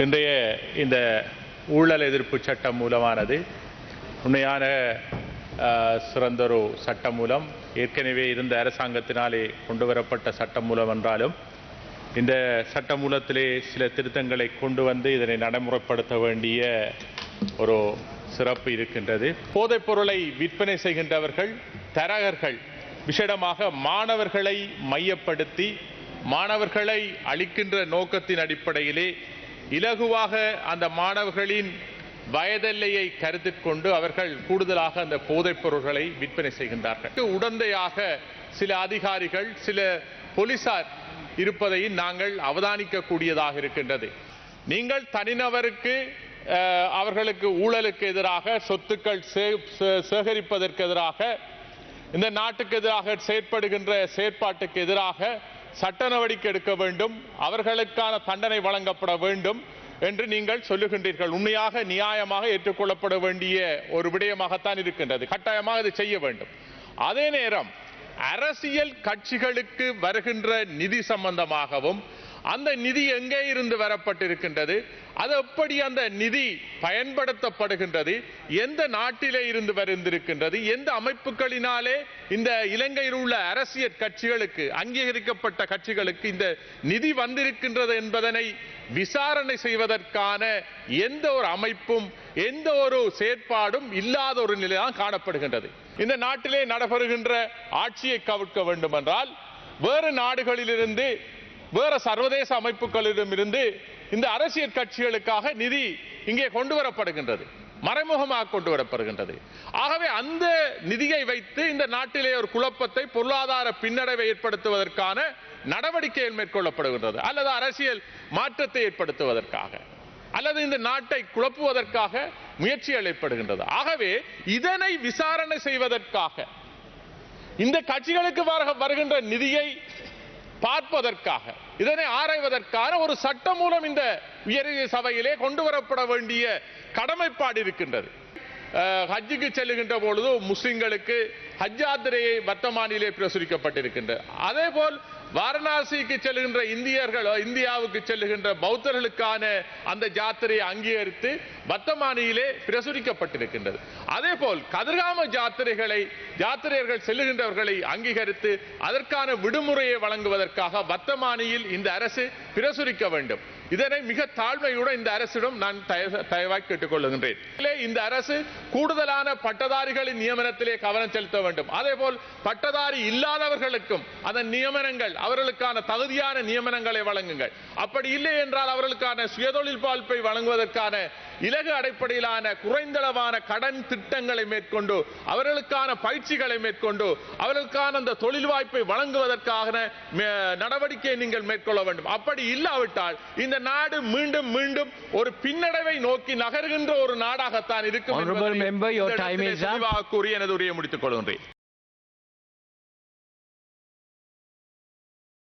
இன்றைய இந்த ஊழல் எதிர்ப்பு சட்டம் மூலமானது உண்மையான சிறந்தொரு சட்டம் மூலம் ஏற்கனவே இருந்த அரசாங்கத்தினாலே கொண்டு வரப்பட்ட சட்டம் மூலம் என்றாலும் இந்த சட்ட மூலத்திலே சில திருத்தங்களை கொண்டு வந்து இதனை நடைமுறைப்படுத்த வேண்டிய ஒரு சிறப்பு இருக்கின்றது. போதைப் பொருளை விற்பனை செய்கின்றவர்கள் தரகர்கள் விஷேடமாக மாணவர்களை மையப்படுத்தி மாணவர்களை அளிக்கின்ற நோக்கத்தின் அடிப்படையிலே இலகுவாக அந்த மாணவர்களின் வயதெல்லையை கருத்தில் கொண்டு அவர்கள் கூடுதலாக அந்த போதைப் பொருட்களை விற்பனை செய்கின்றார்கள். உடந்தையாக சில அதிகாரிகள் சில போலீசார் இருப்பதையும் நாங்கள் அவதானிக்கக்கூடியதாக இருக்கின்றது. நீங்கள் தனிநபருக்கு அவர்களுக்கு ஊழலுக்கு எதிராக சொத்துக்கள் சே- சே- சேகரிப்பதற்கு எதிராக இந்த நாட்டுக்கு எதிராக செயற்படுகின்ற செயற்பாட்டுக்கு எதிராக சட்ட நடவடிக்கை எடுக்க வேண்டும் அவர்களுக்கான தண்டனை வழங்கப்பட வேண்டும் என்று நீங்கள் சொல்லுகின்றீர்கள். உண்மையாக நியாயமாக ஏற்றுக்கொள்ளப்பட வேண்டிய ஒரு விடயமாகத்தான் இருக்கின்றது. கட்டாயமாக இதை செய்ய வேண்டும். அதே நேரம் அரசியல் கட்சிகளுக்கு வருகின்ற நிதி சம்பந்தமாகவும் அந்த நிதி எங்கே இருந்து வரப்பட்டிருக்கின்றது? அது எப்படி அந்த நிதி பயன்படுத்தப்படுகின்றது? எந்த நாட்டிலே இருந்து வருந்திருக்கின்றது எந்த அமைப்புகளினாலே இந்த இலங்கையில் உள்ள அரசியல் கட்சிகளுக்கு அங்கீகரிக்கப்பட்ட கட்சிகளுக்கு இந்த நிதி வந்திருக்கின்றது என்பதனை விசாரணை செய்வதற்கான எந்த ஒரு அமைப்பும் எந்த ஒரு செயற்பாடும் இல்லாத ஒரு நிலைதான் காணப்படுகின்றது. இந்த நாட்டிலே நடைபெறுகின்ற ஆட்சியை கவிழ்க்க வேண்டும் என்றால் வேறு நாடுகளிலிருந்து வேற சர்வதேச அமைப்புகளிடமிருந்து இந்த அரசியல் கட்சிகளுக்காக நிதி இங்கே கொண்டு வரப்படுகின்றது மறைமுகமாக கொண்டு வரப்படுகின்றது. ஆகவே அந்த நிதியை வைத்து இந்த நாட்டிலே ஒரு குழப்பத்தை பொருளாதார பின்னடைவை ஏற்படுத்துவதற்கான நடவடிக்கைகள் மேற்கொள்ளப்படுகின்றது அல்லது அரசியல் மாற்றத்தை ஏற்படுத்துவதற்காக அல்லது இந்த நாட்டை குழப்புவதற்காக முயற்சிகள் ஏற்படுகின்றது ஆகவே இதனை விசாரணை செய்வதற்காக இந்த கட்சிகளுக்கு வருகின்ற நிதியை பார்ப்பதற்காக இதனை ஆராய்வதற்கான ஒரு சட்டம் மூலம் இந்த உயரிய சபையிலே கொண்டு வரப்பட வேண்டிய கடமைப்பாடு இருக்கின்றது. அஹ், ஹஜ்ஜுக்கு செல்லுகின்ற பொழுது முஸ்லிம்களுக்கு ஹஜ் யாத்திரையை வர்த்தமானிலே பிரசுரிக்கப்பட்டிருக்கின்றது அதே போல் வாரணாசிக்கு செல்கின்ற இந்தியர்களோ இந்தியாவுக்கு செல்லுகின்ற பௌத்தர்களுக்கான அந்த ஜாத்திரையை அங்கீகரித்து வர்த்தமானியிலே பிரசுரிக்கப்பட்டிருக்கின்றது. அதே போல் கதிர்காம ஜாத்திரைகளை ஜாத்திரையர்கள் செல்லுகின்றவர்களை அங்கீகரித்து அதற்கான விடுமுறையை வழங்குவதற்காக வர்த்தமானியில் இந்த அரசு பிரசுரிக்க வேண்டும். இதனை மிக தாழ்மையுடன் இந்த அரசிடம் நான் தய- தயவாய் கேட்டுக்கொள்கின்றேன் இந்த அரசு கூடுதலான பட்டதாரிகளின் நியமனத்திலே கவனம் செலுத்த வேண்டும். அதே போல் பட்டதாரி இல்லாதவர்களுக்கும் அதன் நியமனங்கள் அவர்களுக்கான தகுதியான நியமனங்களை வழங்குங்கள். அப்படி இல்லை என்றால் அவர்களுக்கான சுயதொழில் வாய்ப்பை வழங்குவதற்கான இலகு அடிப்படையிலான குறைந்தளவான கடன் திட்டங்களை மேற்கொண்டு அவர்களுக்கான பயிற்சிகளை மேற்கொண்டு அவர்களுக்கான அந்த தொழில் வாய்ப்பை வழங்குவதற்கான நடவடிக்கையை நீங்கள் மேற்கொள்ள வேண்டும். அப்படி இல்லாவிட்டால் இந்த நாடு மீண்டும் மீண்டும் ஒரு பின்னடைவை நோக்கி நகர்கின்ற ஒரு நாடாகத்தான் இருக்கும் என்பதை கூறி எனது உரையை முடித்துக் கொள்கின்றேன்.